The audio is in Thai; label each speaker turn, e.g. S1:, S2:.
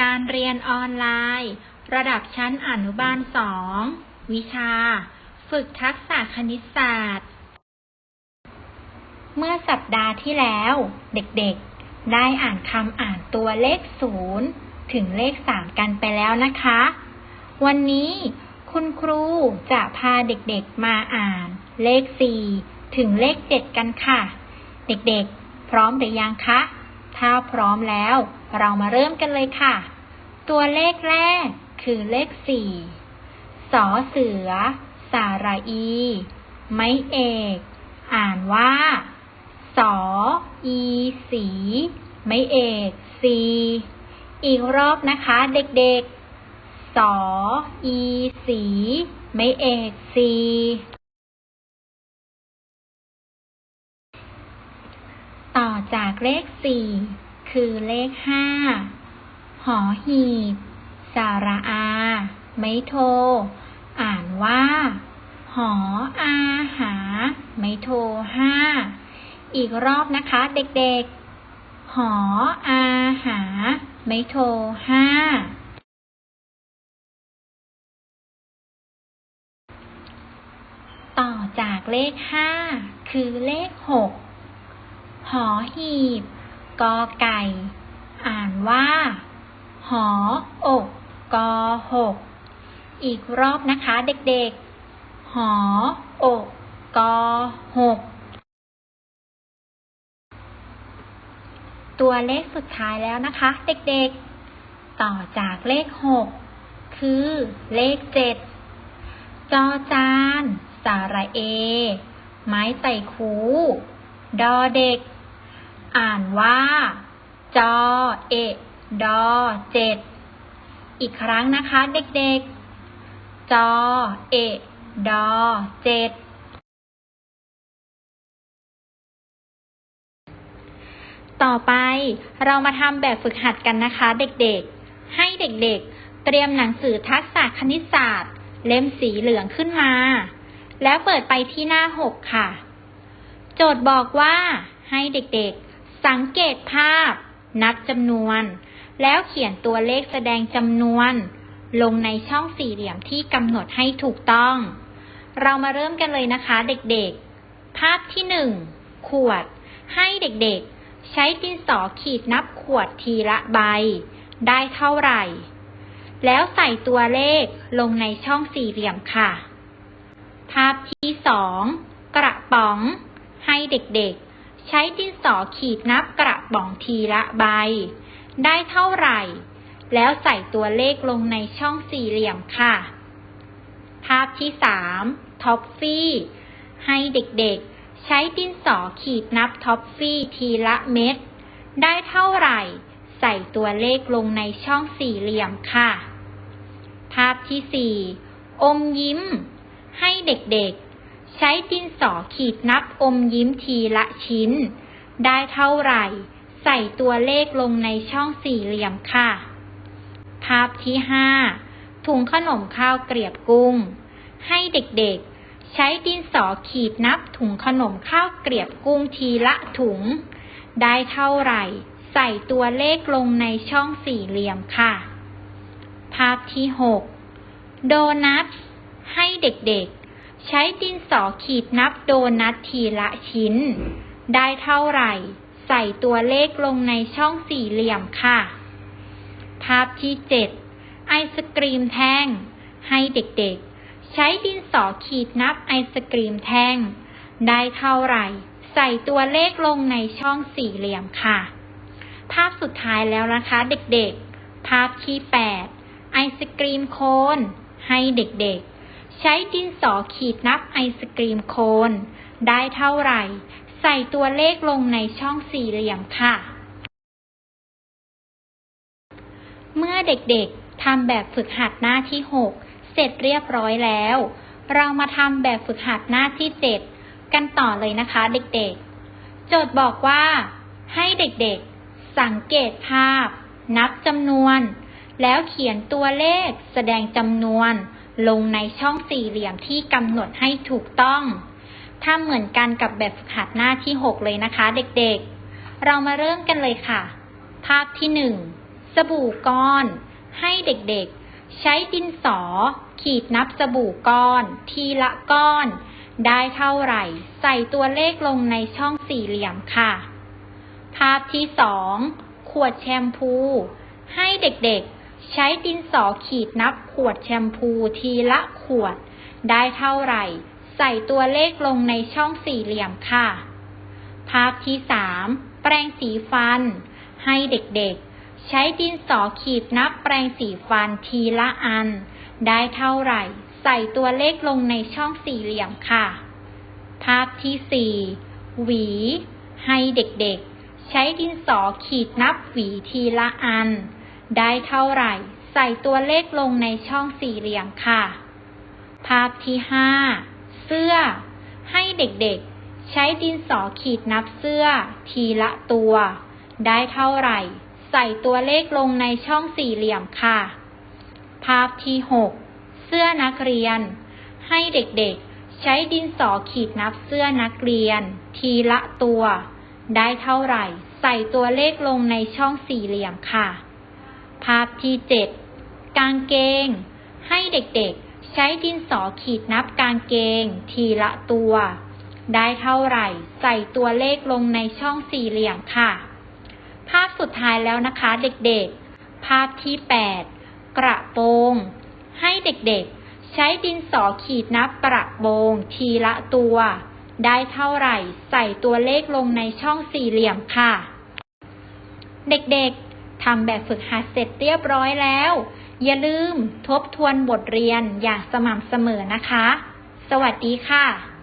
S1: การเรียนออนไลน์ ระดับชั้นอนุบาลสองวิชา ฝึกทักษะคณิตศาสตร์ เมื่อสัปดาห์ที่แล้ว เด็กๆ ได้อ่านคำอ่านตัวเลขศูนย์ถึงเลขสามกันไปแล้วนะคะ วันนี้คุณครูจะพาเด็กๆมาอ่านเลขสี่ถึงเลขเจ็ดกันค่ะ เด็กๆ พร้อมหรือยังคะ ถ้าพร้อมแล้ว เรามาเริ่มกันเลยค่ะ ตัวเลขแรก คือเลขสี่สอเสือ สาระอี ไม้เอก อ่านว่า สอ อี สี ไม้เอก สี อีกรอบนะคะเด็กๆ สอ อี สี ไม้เอก สี ต่อ จากเลขสี่คือเลขห้าหอหีบ สาระอา ไม่โท อ่านว่า หออาหา ไม่โทห้า อีกรอบนะคะเด็กๆ หออาหา ไม่โทห้า ต่อจากเลขห้าคือเลขหก หอหีบ กอไก่ อ่านว่า หออกกอหก อีกรอบนะคะเด็กๆ หออกกอหก ตัวเลขสุดท้ายแล้วนะคะ เด็กๆ ต่อจากเลขหกคือเลขเจ็ดจอจาน สาระเอ ไม้ไต่คู ดอเด็ก อ่านว่า จอ เอะ ดอ เจ็ด อีกครั้งนะคะเด็กๆ จอ เอะ ดอ เจ็ด ต่อไปเรามาทำแบบฝึกหัดกันนะคะเด็กๆ ให้เด็กๆ เตรียมหนังสือทักษะคณิตศาสตร์ เล่มสีเหลืองขึ้นมา แล้วเปิดไปที่หน้าหกค่ะ โจทย์บอกว่าให้เด็กๆ สังเกตภาพ นับจำนวน แล้วเขียนตัวเลขแสดงจำนวน ลงในช่องสี่เหลี่ยมที่กำหนดให้ถูกต้อง เรามาเริ่มกันเลยนะคะเด็กๆ ภาพที่หนึ่งขวด ให้เด็กๆ ใช้ดินสอขีดนับขวดทีละใบ ได้เท่าไหร่ แล้วใส่ตัวเลขลงในช่องสี่เหลี่ยมค่ะ ภาพที่สองกระป๋อง ให้เด็กๆ ใช้ดินสอขีดนับกระป๋องทีละใบ ได้เท่าไหร่ แล้วใส่ตัวเลขลงในช่องสี่เหลี่ยมค่ะ ภาพที่สามท็อฟฟี่ ให้เด็กๆ ใช้ดินสอขีดนับท็อฟฟี่ทีละเม็ด ได้เท่าไหร่ ใส่ตัวเลขลงในช่องสี่เหลี่ยมค่ะ ภาพที่สี่อมยิ้ม ให้เด็กๆ ใช้ดินสอขีดนับอมยิ้มทีละชิ้น ได้เท่าไหร่ ใส่ตัวเลขลงในช่องสี่เหลี่ยมค่ะ ภาพที่ห้าถุงขนมข้าวเกลียบกุ้ง ให้เด็กๆ ใช้ดินสอขีดนับถุงขนมข้าวเกลียบกุ้งทีละถุง ได้เท่าไหร่ ใส่ตัวเลขลงในช่องสี่เหลี่ยมค่ะ ภาพที่หกโดนัท ให้เด็กๆ ใช้ดินสอขีดนับโดนัททีละชิ้น ได้เท่าไหร่ ใส่ตัวเลขลงในช่องสี่เหลี่ยมค่ะ ภาพที่เจ็ดไอศกรีมแท่ง ให้เด็กๆ ใช้ดินสอขีดนับไอศกรีมแท่ง ได้เท่าไหร่ ใส่ตัวเลขลงในช่องสี่เหลี่ยมค่ะ ภาพสุดท้ายแล้วนะคะเด็กๆ ภาพที่แปดไอศกรีมโคนให้เด็กๆ ใช้ดินสอขีดนับไอศกรีมโคน ได้เท่าไหร่ ใส่ตัวเลขลงในช่องสี่เหลี่ยมค่ะ เมื่อเด็กๆทำแบบฝึกหัดหน้าที่ 6 เสร็จเรียบร้อยแล้ว เรามาทำแบบฝึกหัดหน้าที่ 7 กันต่อเลยนะคะเด็กๆ โจทย์บอกว่า ให้เด็กๆ สังเกตภาพ นับจำนวน แล้วเขียนตัวเลขแสดงจำนวน ลงในช่องสี่เหลี่ยมที่กำหนดให้ถูกต้องทำเหมือนกันกับแบบฝึกหัดหน้าที่ 6 เลยนะคะ เด็กๆ เรามาเริ่มกันเลยค่ะ ภาพที่ 1 สบู่ก้อน ให้เด็กๆ ใช้ดินสอ ขีดนับสบู่ก้อน ทีละก้อน ได้เท่าไหร่ ใส่ตัวเลขลงในช่องสี่เหลี่ยมค่ะ ภาพที่สองขวดแชมพู ให้เด็กๆ ใช้ดินสอขีดนับขวดแชมพูทีละขวด ได้เท่าไหร่ ใส่ตัวเลขลงในช่องสี่เหลี่ยมค่ะ ภาพที่สามแปรงสีฟัน ให้เด็กๆ ใช้ดินสอขีดนับแปรงสีฟันทีละอัน ได้เท่าไหร่ ใส่ตัวเลขลงในช่องสี่เหลี่ยมค่ะ ภาพที่สี่หวี ให้เด็กๆ ใช้ดินสอขีดนับหวีทีละอัน ได้เท่าไหร่ ใส่ตัวเลขลงในช่องสี่เหลี่ยมค่ะ ภาพที่ห้าเสื้อ ให้เด็กๆ ใช้ดินสอขีดนับเสื้อ ทีละตัว ได้เท่าไหร่ ใส่ตัวเลขลงในช่องสี่เหลี่ยมค่ะ ภาพที่หกเสื้อนักเรียน ให้เด็กๆ ใช้ดินสอขีดนับเสื้อนักเรียน ทีละตัว ได้เท่าไหร่ ใส่ตัวเลขลงในช่องสี่เหลี่ยมค่ะ ภาพที่เจ็ดกางเกง ให้เด็กๆ ใช้ดินสอขีดนับกางเกง ทีละตัว ได้เท่าไหร่ใส่ตัวเลขลงในช่องสี่เหลี่ยมค่ะ ภาพสุดท้ายแล้วนะคะเด็กๆ ภาพที่แปดกระโปรงให้เด็กๆ ใช้ดินสอขีดนับกระโปรงทีละตัว ได้เท่าไหร่ใส่ตัวเลขลงในช่องสี่เหลี่ยมค่ะ เด็กๆ ทำแบบฝึกหัดเสร็จเรียบร้อยแล้ว อย่าลืมทบทวนบทเรียนอย่างสม่ำเสมอนะคะ สวัสดีค่ะ